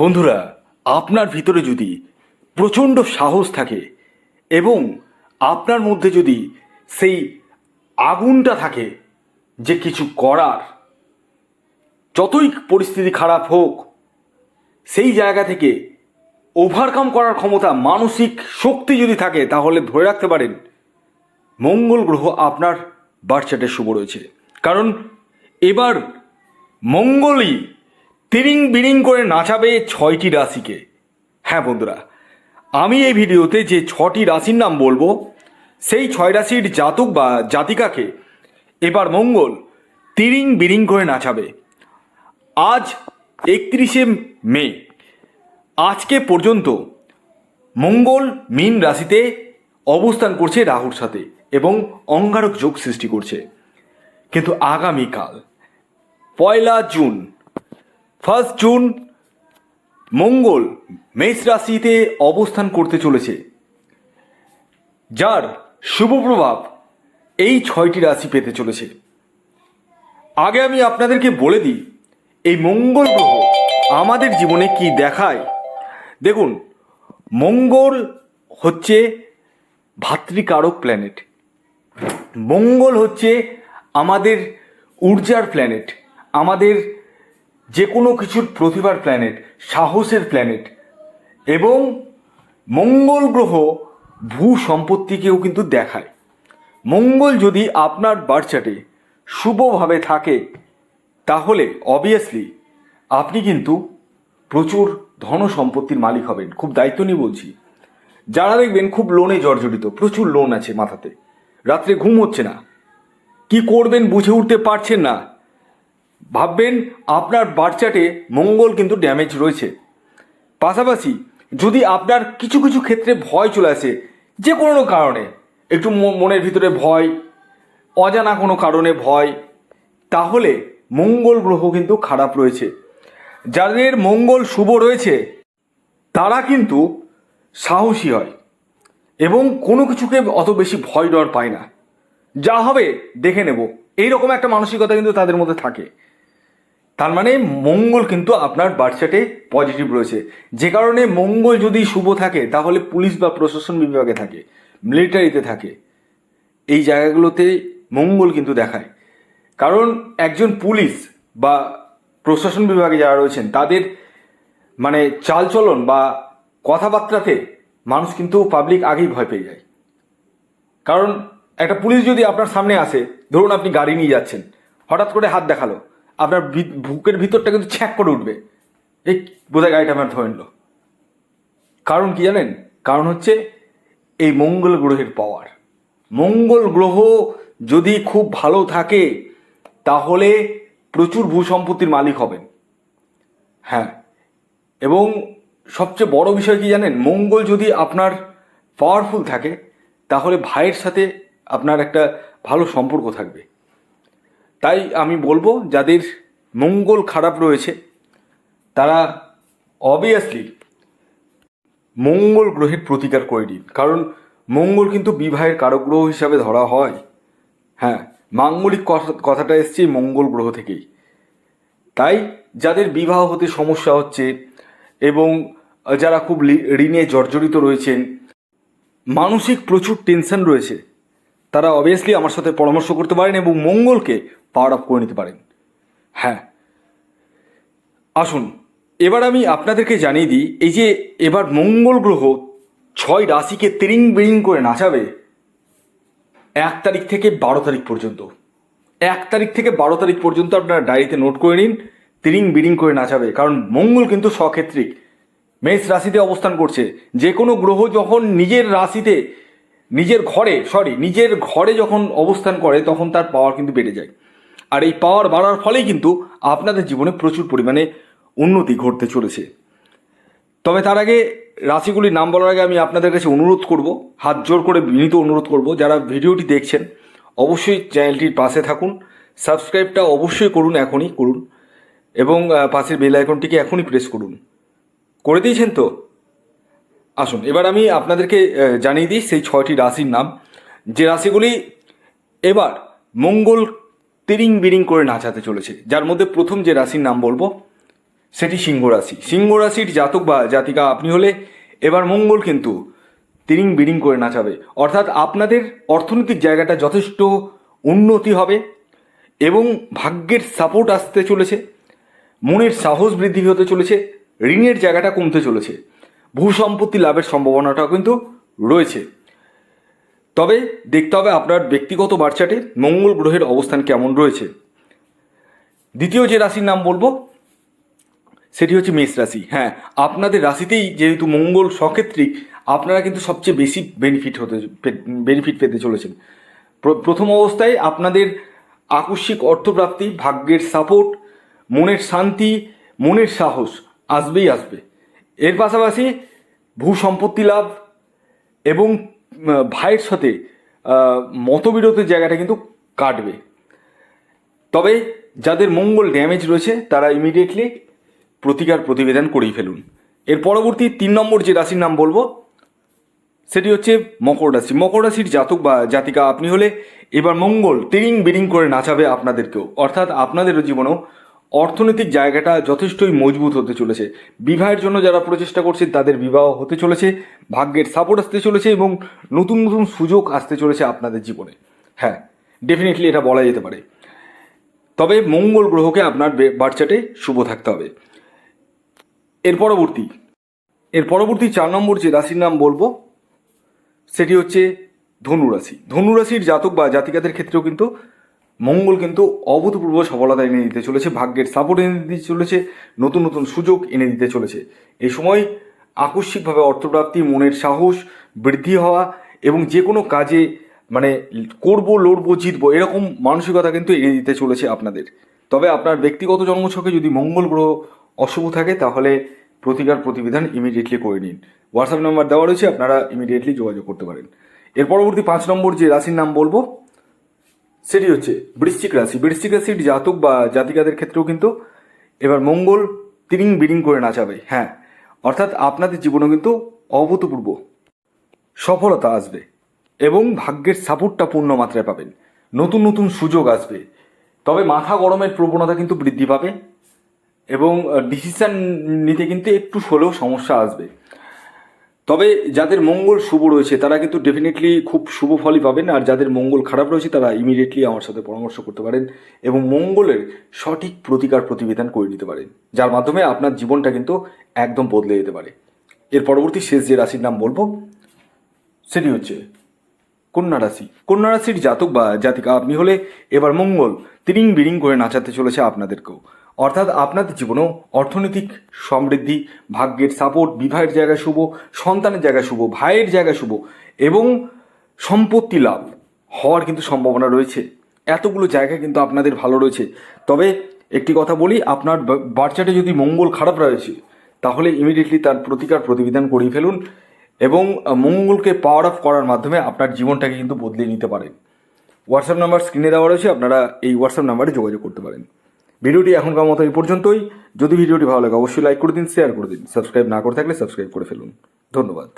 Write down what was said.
বন্ধুরা, আপনার ভিতরে যদি প্রচণ্ড সাহস থাকে এবং আপনার মধ্যে যদি সেই আগুনটা থাকে যে কিছু করার, যতই পরিস্থিতি খারাপ হোক, সেই জায়গা থেকে ওভারকাম করার ক্ষমতা, মানসিক শক্তি যদি থাকে, তাহলে ধরে রাখতে পারেন, মঙ্গল গ্রহ আপনার বার্চাটে শুভ রয়েছে। কারণ এবার মঙ্গলই তিরিং বিরিং করে নাচাবে ছয়টি রাশিকে। হ্যাঁ বন্ধুরা, আমি এই ভিডিওতে যে ছটি রাশির নাম বলব, সেই ছয় রাশির জাতক বা জাতিকাকে এবার মঙ্গল তিরিং বিরিং করে নাচাবে। আজ একত্রিশে মে, আজকে পর্যন্ত মঙ্গল মীন রাশিতে অবস্থান করছে রাহুর সাথে এবং অঙ্গারক যোগ সৃষ্টি করছে। কিন্তু আগামীকাল, পয়লা জুন ফার্স্ট জুন, মঙ্গল মেষ রাশিতে অবস্থান করতে চলেছে। যার শুভ প্রভাব এই ছয়টি রাশি পেতে চলেছে। আগে আমি আপনাদেরকে বলে দিই, এই মঙ্গল গ্রহ আমাদের জীবনে কি দেখায়? দেখুন, মঙ্গল হচ্ছে ভাতৃকারক প্ল্যানেট মঙ্গল হচ্ছে আমাদের ঊর্জার প্ল্যানেট আমাদের যে কোনো কিছুর প্রতিভার প্ল্যানেট সাহসের প্ল্যানেট এবং মঙ্গল গ্রহ ভূ সম্পত্তিকেও কিন্তু দেখায়। মঙ্গল যদি আপনার বার্চাটে শুভভাবে থাকে, তাহলে অবভিয়াসলি আপনি কিন্তু প্রচুর ধন সম্পত্তির মালিক হবেন। খুব দায়িত্ব নিয়ে বলছি। যারা দেখবেন খুব লোনে জর্জরিত, প্রচুর লোন আছে মাথাতে। রাত্রে ঘুম হচ্ছে না। কি করবেন বুঝে উঠতে পারছেন না। ভাববেন আপনার বাচ্চাটে মঙ্গল কিন্তু ড্যামেজ রয়েছে। পাশাপাশি যদি আপনার কিছু কিছু ক্ষেত্রে ভয় চলে আসে, যে কোনো কারণে, একটু মনের ভিতরে ভয়, অজানা কোনো কারণে ভয়, তাহলে মঙ্গল গ্রহ কিন্তু খারাপ রয়েছে। যাদের মঙ্গল শুভ রয়েছে, তারা কিন্তু সাহসী হয় এবং কোনো কিছুকে অত বেশি ভয় ডর পায় না। যা হবে দেখে নেব। এইরকম একটা মানসিকতা কিন্তু তাদের মধ্যে থাকে। তার মানে মঙ্গল কিন্তু আপনার বার্থচার্টে পজিটিভ রয়েছে। যে কারণে মঙ্গল যদি শুভ থাকে, তাহলে পুলিশ বা প্রশাসন বিভাগে থাকে, মিলিটারিতে থাকে। এই জায়গাগুলোতে মঙ্গল কিন্তু দেখায়। কারণ একজন পুলিশ বা প্রশাসন বিভাগে যারা রয়েছেন, তাদের মানে চালচলন বা কথাবার্তাতে মানুষ কিন্তু পাবলিক আগেই ভয় পেয়ে যায়। কারণ একটা পুলিশ যদি আপনার সামনে আসে, ধরুন আপনি গাড়ি নিয়ে যাচ্ছেন, হঠাৎ করে হাত দেখাল আপনার বুকের ভিতরটা কিন্তু ছ্যাক করে উঠবে। এই বোধহয় গাড়িটা আমার ধরে নিল। কারণ কি জানেন? কারণ হচ্ছে এই মঙ্গল গ্রহের পাওয়ার মঙ্গল গ্রহ যদি খুব ভালো থাকে, তাহলে প্রচুর ভূসম্পত্তির মালিক হবেন। হ্যাঁ। এবং সবচেয়ে বড় বিষয় কি জানেন? মঙ্গল যদি আপনার পাওয়ারফুল থাকে, তাহলে ভাইয়ের সাথে আপনার একটা ভালো সম্পর্ক থাকবে। তাই আমি বলব, যাদের মঙ্গল খারাপ রয়েছে, তারা অবভিয়াসলি মঙ্গল গ্রহের প্রতিকার করে দিন। কারণ মঙ্গল কিন্তু বিবাহের কারক গ্রহ হিসাবে ধরা হয়। হ্যাঁ মাঙ্গলিক কথা- কথাটা এসছে মঙ্গল গ্রহ থেকেই। তাই যাদের বিবাহ হতে সমস্যা হচ্ছে এবং যারা খুব ঋণে জর্জরিত রয়েছেন, মানসিক প্রচুর টেনশন রয়েছে, তারা অবভিয়াসলি আমার সাথে পরামর্শ করতে পারেন এবং মঙ্গলকে পাওয়ার আপ করে নিতে পারেন। হ্যাঁ। আসুন, এবার আমি আপনাদেরকে জানিয়ে দিই, এই যে এবার মঙ্গল গ্রহ ছয় রাশিকে তিরিং বিরিং করে নাচাবে, এক তারিখ থেকে বারো তারিখ পর্যন্ত। এক তারিখ থেকে বারো তারিখ পর্যন্ত আপনারা ডায়েরিতে নোট করে নিন তিরিং বিরিং করে নাচাবে, কারণ মঙ্গল কিন্তু সক্ষেত্রিক মেষ রাশিতে অবস্থান করছে। যে কোনো গ্রহ যখন নিজের রাশিতে, নিজের ঘরে, সরি, নিজের ঘরে যখন অবস্থান করে, তখন তার পাওয়ার কিন্তু বেড়ে যায়। আর এই পাওয়ার বাড়ার ফলেই কিন্তু আপনাদের জীবনে প্রচুর পরিমাণে উন্নতি ঘটতে চলেছে। তবে তার আগে রাশিগুলির নাম বলার আগে আমি আপনাদের কাছে অনুরোধ করব, হাত জোর করে বিনীত অনুরোধ করব, যারা ভিডিওটি দেখছেন, অবশ্যই চ্যানেলটির পাশে থাকুন, সাবস্ক্রাইবটা অবশ্যই করুন এখনই করুন, এবং পাশের বেল আইকনটিকে এখনই প্রেস করুন। করে দিয়েছেন তো? আসুন, এবার আমি আপনাদেরকে জানিয়ে দিই সেই ছয়টি রাশির নাম। যে রাশিগুলি এবার মঙ্গল তিরিং বিরিং করে নাচাতে চলেছে। যার মধ্যে প্রথম যে রাশির নাম বলব, সেটি সিংহ রাশি। সিংহ রাশির জাতক বা জাতিকা আপনি হলে এবার মঙ্গল কিন্তু তিরিং বিরিং করে নাচাবে। অর্থাৎ আপনাদের অর্থনৈতিক জায়গাটা যথেষ্ট উন্নতি হবে এবং ভাগ্যের সাপোর্ট আসতে চলেছে, মনের সাহস বৃদ্ধি হতে চলেছে, ঋণের জায়গাটা কমতে চলেছে। ভূ সম্পত্তি লাভের সম্ভাবনাটাও কিন্তু রয়েছে। তবে দেখতে হবে আপনার ব্যক্তিগত বার্চাটে মঙ্গল গ্রহের অবস্থান কেমন রয়েছে। দ্বিতীয় যে রাশির নাম বলব, সেটি হচ্ছে মেষ রাশি। হ্যাঁ আপনাদের রাশিতেই যেহেতু মঙ্গল সক্ষেত্রিক, আপনারা কিন্তু সবচেয়ে বেশি বেনিফিট হতে বেনিফিট পেতে চলেছেন। প্রথম অবস্থায় আপনাদের আকস্মিক অর্থপ্রাপ্তি, ভাগ্যের সাপোর্ট মনের শান্তি, মনের সাহস আসবেই আসবে। এর পাশাপাশি ভূ সম্পত্তি লাভ এবং ভাইয়ের সাথে মতবিরোধের জায়গাটা কিন্তু কাটবে। তবে যাদের মঙ্গল ড্যামেজ রয়েছে, তারা ইমিডিয়েটলি প্রতিকার প্রতিবেদন করেই ফেলুন। এর পরবর্তী তিন নম্বর যে রাশির নাম বলব, সেটি হচ্ছে মকর রাশি। মকর রাশির জাতক বা জাতিকা আপনি হলে এবার মঙ্গল তিরিং বিরিং করে নাচাবে আপনাদেরকেও। অর্থাৎ আপনাদেরও জীবনেও অর্থনৈতিক জায়গাটা যথেষ্টই মজবুত হতে চলেছে। বিবাহের জন্য যারা প্রচেষ্টা করছে, তাদের বিবাহ হতে চলেছে, ভাগ্যের সাপোর্ট আসতে চলেছে এবং নতুন নতুন সুযোগ আসতে চলেছে আপনাদের জীবনে। হ্যাঁ ডেফিনেটলি এটা বলা যেতে পারে। তবে মঙ্গল গ্রহকে আপনার বার্চাটে শুভ থাকতে হবে। এর পরবর্তী এর পরবর্তী চার নম্বর যে রাশির নাম বলব, সেটি হচ্ছে ধনুরাশি। ধনুরাশির জাতক বা জাতিকাদের ক্ষেত্রেও কিন্তু মঙ্গল কিন্তু অভূতপূর্ব সফলতা এনে দিতে চলেছে, ভাগ্যের সাপোর্ট এনে দিতে চলেছে, নতুন নতুন সুযোগ এনে দিতে চলেছে। এই সময় আকস্মিকভাবে অর্থপ্রাপ্তি, মনের সাহস বৃদ্ধি হওয়া এবং যে কোনো কাজে মানে করব, লড়বো, জিতবো এরকম মানসিকতা কিন্তু এনে দিতে চলেছে আপনাদের। তবে আপনার ব্যক্তিগত জন্মছকে যদি মঙ্গল গ্রহ অশুভ থাকে, তাহলে প্রতিকার প্রতিবিধান ইমিডিয়েটলি করে নিন। হোয়াটসঅ্যাপ নাম্বার দেওয়া রয়েছে, আপনারা ইমিডিয়েটলি যোগাযোগ করতে পারেন। এর পরবর্তী পাঁচ নম্বর যে রাশির নাম বলব সেটি হচ্ছে বৃশ্চিক রাশি। বৃশ্চিক রাশির জাতক বা জাতিকাদের ক্ষেত্রেও কিন্তু এবার মঙ্গল তিরিং বিরিং করে নাচাবে হ্যাঁ। অর্থাৎ আপনাদের জীবনে কিন্তু অভূতপূর্ব সফলতা আসবে এবং ভাগ্যের সাপোর্টটা পূর্ণ মাত্রায় পাবেন। নতুন নতুন সুযোগ আসবে। তবে মাথা গরমের প্রবণতা কিন্তু বৃদ্ধি পাবে এবং ডিসিশন নিতে কিন্তু একটু হলেও সমস্যা আসবে। তবে যাদের মঙ্গল শুভ রয়েছে, তারা কিন্তু ডেফিনেটলি খুব শুভ ফলই পাবেন, আর যাদের মঙ্গল খারাপ রয়েছে, তারা ইমিডিয়েটলি আমার সাথে পরামর্শ করতে পারেন এবং মঙ্গলের সঠিক প্রতিকার প্রতিবেদন করে নিতে পারেন, যার মাধ্যমে আপনার জীবনটা কিন্তু একদম বদলে যেতে পারে। এর পরবর্তী শেষ যে রাশির নাম বলব, সেটি হচ্ছে কন্যা রাশি। কন্যা রাশির জাতক বা জাতিকা, আপনি হলে এবার মঙ্গল তিরিং বিরিং করে নাচাতে চলেছে আপনাদেরকেও। অর্থাৎ আপনাদের জীবনেও অর্থনৈতিক সমৃদ্ধি, ভাগ্যের সাপোর্ট বিবাহের জায়গা শুভ, সন্তানের জায়গা শুভ, ভাইয়ের জায়গা শুভ এবং সম্পত্তি লাভ হওয়ার কিন্তু সম্ভাবনা রয়েছে। এতগুলো জায়গা কিন্তু আপনাদের ভালো রয়েছে। তবে একটি কথা বলি, আপনার বাচ্চাটা যদি মঙ্গল খারাপ রয়েছে, তাহলে ইমিডিয়েটলি তার প্রতিকার প্রতিবিধান করিয়ে ফেলুন এবং মঙ্গলকে পাওয়ার অফ করার মাধ্যমে আপনার জীবনটাকে কিন্তু বদলে নিতে পারেন। হোয়াটসঅ্যাপ নাম্বার স্ক্রিনে দেওয়া রয়েছে, আপনারা এই হোয়াটসঅ্যাপ নাম্বারে যোগাযোগ করতে পারেন। ভিডিওটি এখনকার মতো এই পর্যন্তই। যদি ভিডিওটি ভালো লাগে, অবশ্যই লাইক করে দিন শেয়ার করে দিন। সাবস্ক্রাইব না করে থাকলে সাবস্ক্রাইব করে ফেলুন। ধন্যবাদ।